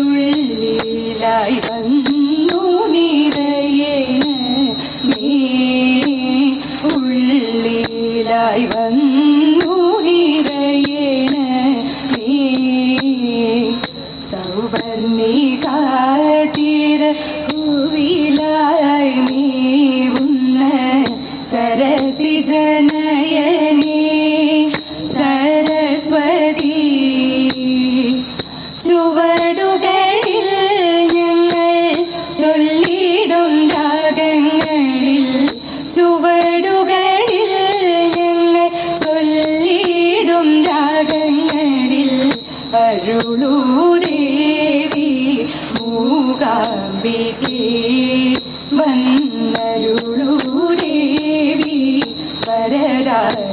ഉള്ളിലായി വന്നു. dear darling.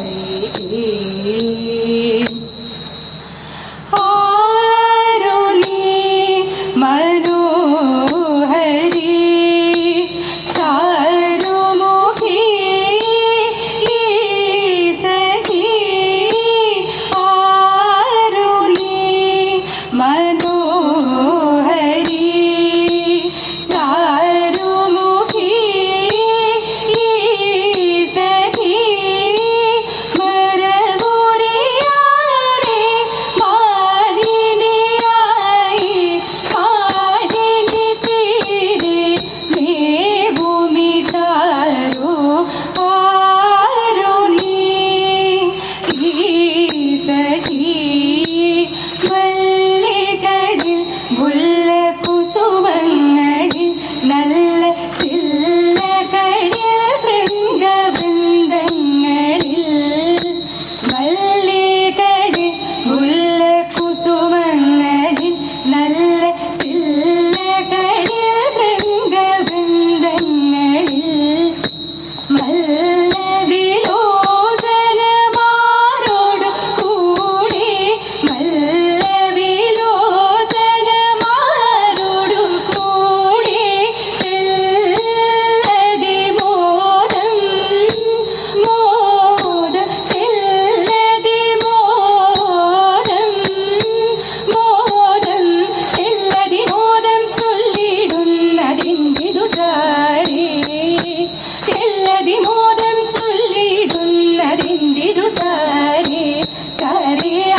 करे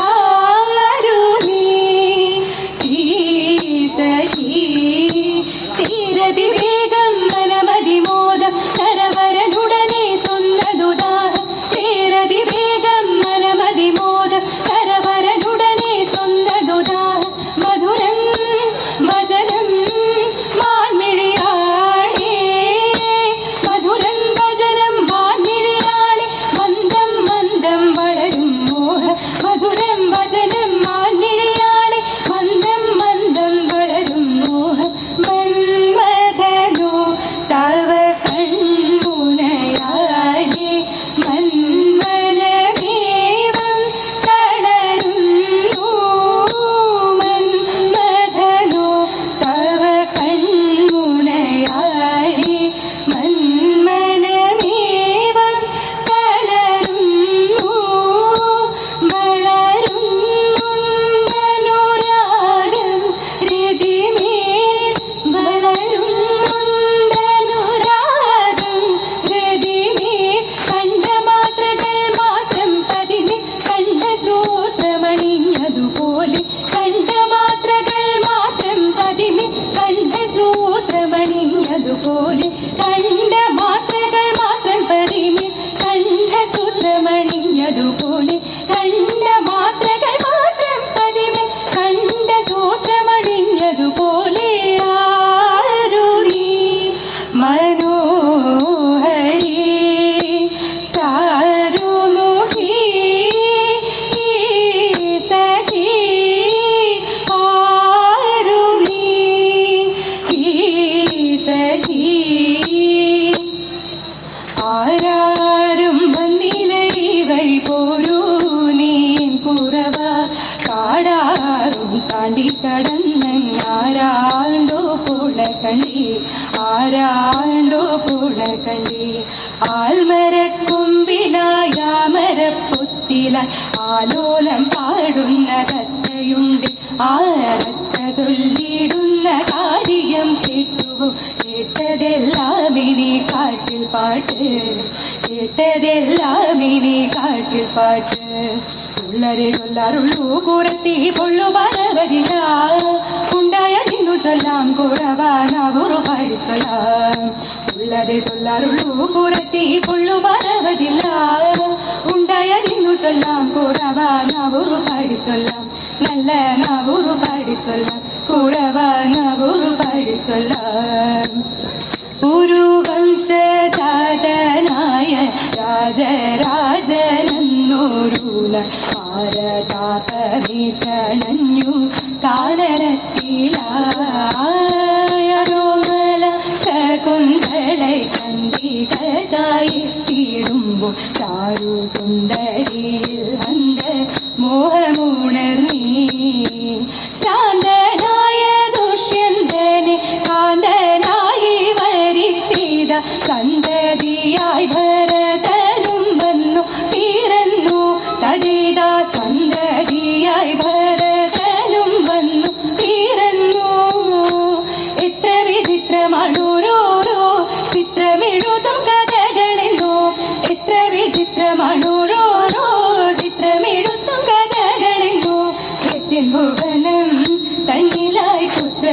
കാടാറും ആരാണ്ടോ കൂടെ കണ്ടി ആരാണ്ടോ കൂടെ കണ്ടി. ആൽമരക്കൊമ്പിലായ മരപ്പൊത്തിലായി ആലോലം പാടുന്ന തത്തയുണ്ട് ആരത്തൊല്ലിടുന്ന കാര്യം കേട്ടുവോ? കേട്ടതെല്ലാം ഇനി കാട്ടിൽ പാട്ട്. കേട്ടതെല്ലാം ഇനി കാട്ടിൽ പാട്ട്. ഉള്ളരെ ചൊല്ലാറുള്ളൂ കുറത്തി പൊള്ളു ഉണ്ടായ നിന്നു ചൊല്ലാം കുറവാനവറു പഠിച്ചൊല്ലാം ഉള്ളരെ ചൊല്ലാറുള്ളൂ കുറത്തി പൊള്ളു പറവതില്ല ഉണ്ടായ നിന്നു ചൊല്ലാം കുറവാനവറു പഠിച്ചൊല്ലാം നല്ല നവറു പഠിച്ചൊല്ലാം കുറവാനവറു പഠിച്ചൊല്ലാം ഒരു വംശജാതനായ രാജരാജനെന്നോരൂല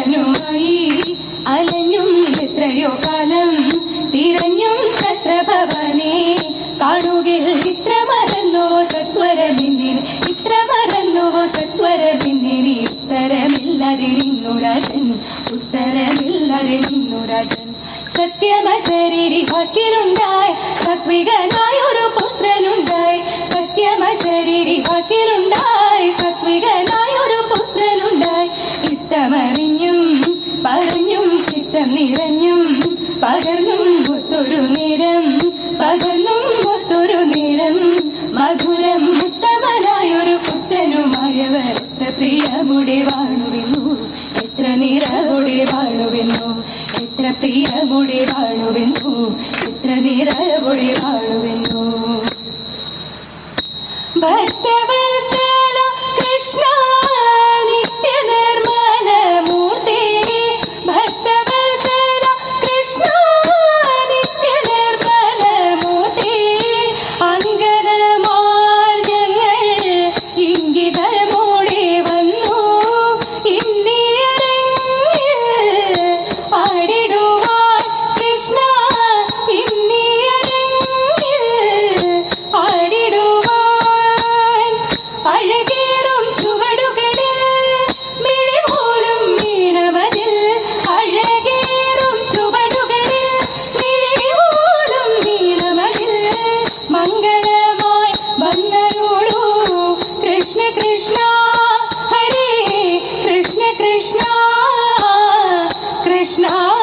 പുത്രനുമായി അലഞ്ഞും എത്രയോ കാലം തിരഞ്ഞും ഛത്രഭവനെ കാണുകിൽ ഇത്ര മറന്നോ സത്വര നിന്നിന് ഇത്ര മറന്നോ സത്വര നിന്നിന് ഉത്തരമില്ലാതെ നിന്നു രാജൻ ഉത്തരമില്ലാതെ നിന്നു രാജൻ. സത്യമ ശരീരി വാക്കിലുണ്ടായി സത്വികനായ ഒരു പുത്രനുണ്ടായി. സത്യമ ശരീരി Bye, Stevens. Oh.